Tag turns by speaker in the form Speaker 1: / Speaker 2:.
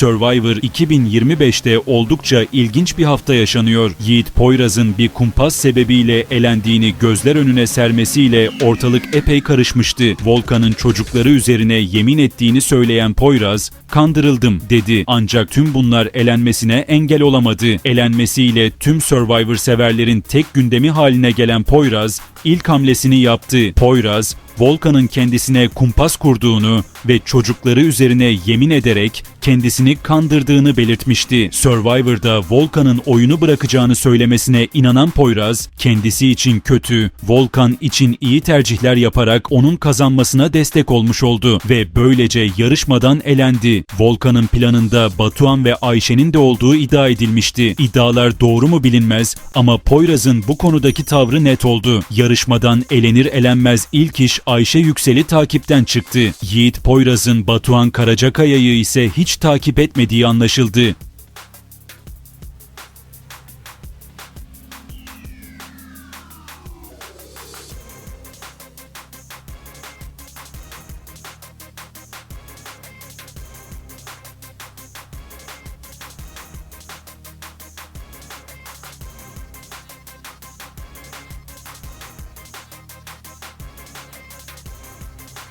Speaker 1: Survivor 2025'te oldukça ilginç bir hafta yaşanıyor. Yiğit Poyraz'ın bir kumpas sebebiyle elendiğini gözler önüne sermesiyle ortalık epey karışmıştı. Volkan'ın çocukları üzerine yemin ettiğini söyleyen Poyraz, kandırıldım dedi. Ancak tüm bunlar elenmesine engel olamadı. Elenmesiyle tüm Survivor severlerin tek gündemi haline gelen Poyraz ilk hamlesini yaptı. Poyraz, Volkan'ın kendisine kumpas kurduğunu ve çocukları üzerine yemin ederek kendisini kandırdığını belirtmişti. Survivor'da Volkan'ın oyunu bırakacağını söylemesine inanan Poyraz, kendisi için kötü, Volkan için iyi tercihler yaparak onun kazanmasına destek olmuş oldu ve böylece yarışmadan elendi. Volkan'ın planında Batuhan ve Ayşe'nin de olduğu iddia edilmişti. İddialar doğru mu bilinmez ama Poyraz'ın bu konudaki tavrı net oldu. Yarışmadan elenir elenmez ilk iş Ayşe Yüksel'i takipten çıktı. Yiğit Poyraz'ın Batuhan Karacakaya'yı ise hiç takip etmediği anlaşıldı.